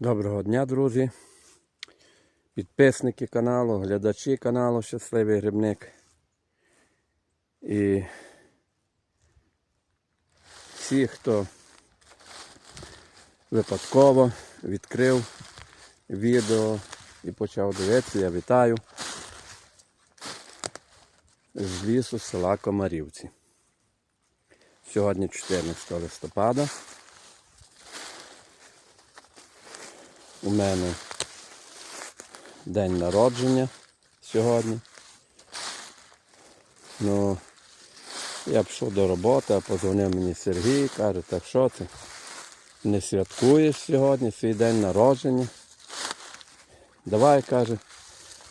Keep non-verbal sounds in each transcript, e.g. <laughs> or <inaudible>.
Доброго дня, друзі. Підписники каналу, глядачі каналу Щасливий Грибник. І всі, хто випадково відкрив відео і почав дивитися, я вітаю з лісу села Комарівці. Сьогодні 14 листопада. У мене день народження сьогодні. Ну, я пішов до роботи, а позвонив мені Сергій, каже, так що ти не святкуєш сьогодні свій день народження? Давай, каже,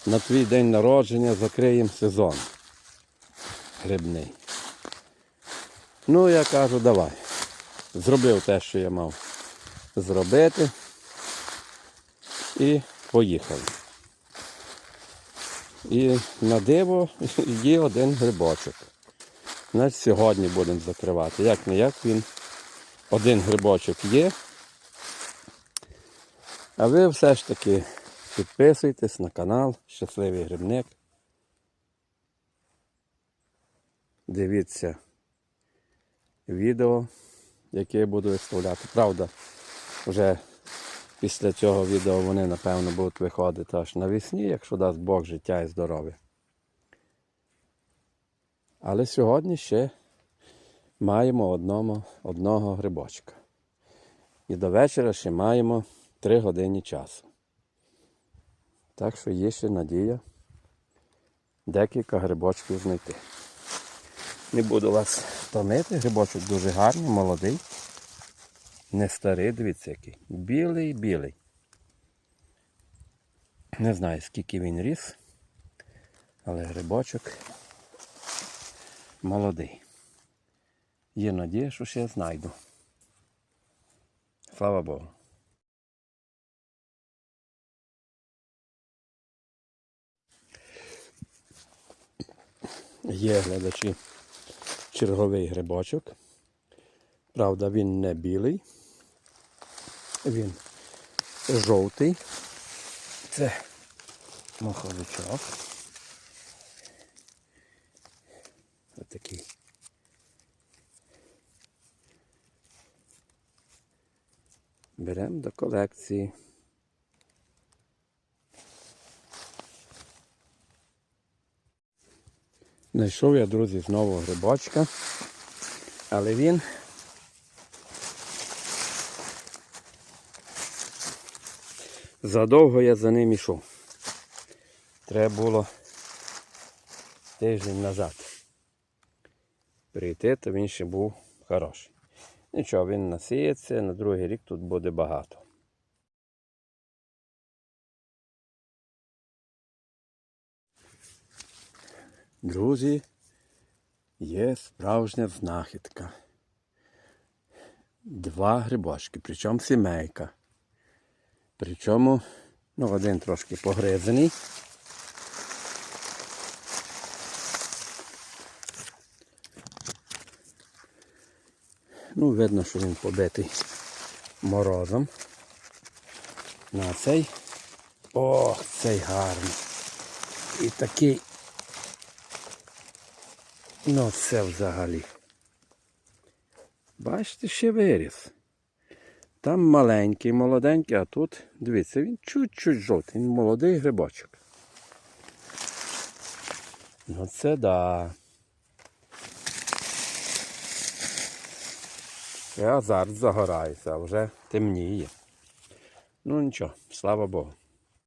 на твій день народження закриємо сезон грибний. Ну, я кажу, давай. Зробив те, що я мав зробити. І поїхали. І на диво <laughs> є один грибочок. Значить, сьогодні будемо закривати. Як не як він. Один грибочок є. А ви все ж таки підписуйтесь на канал Щасливий Грибник. Дивіться відео, яке я буду виставляти. Правда, вже Після цього відео вони, напевно, будуть виходити аж навесні, якщо дасть Бог життя і здоров'я. Але сьогодні ще маємо одному, одного грибочка. І до вечора ще маємо 3 години часу. Так що є ще надія декілька грибочків знайти. Не буду вас томити, грибочок дуже гарний, молодий. Не старий, дивіться який. Білий, білий. Не знаю, скільки він ріс, але грибочок молодий. Є надія, що ще знайду. Слава Богу. Є глядачі черговий грибочок. Правда, він не білий. Він жовтий. Це маховичок. Отакий. Беремо до колекції. Знайшов я, друзі, знову грибочка, але він Задовго я за ним ішов. Треба було тиждень назад прийти, то він ще був хороший. Нічого, він насіється, на другий рік тут буде багато. Друзі, є справжня знахідка. Два грибочки, причому сімейка. Причому, ну, один трошки погризаний. Ну, видно, що він побитий морозом. На цей. Ох, цей гарний. І такий. Ну, це взагалі. Бачите, ще виріс. Там маленький, молоденький, а тут, дивіться, він чуть-чуть жовтий, він молодий грибочок. Ну це да. Я азарт загорається, а вже темніє. Ну нічого, слава Богу.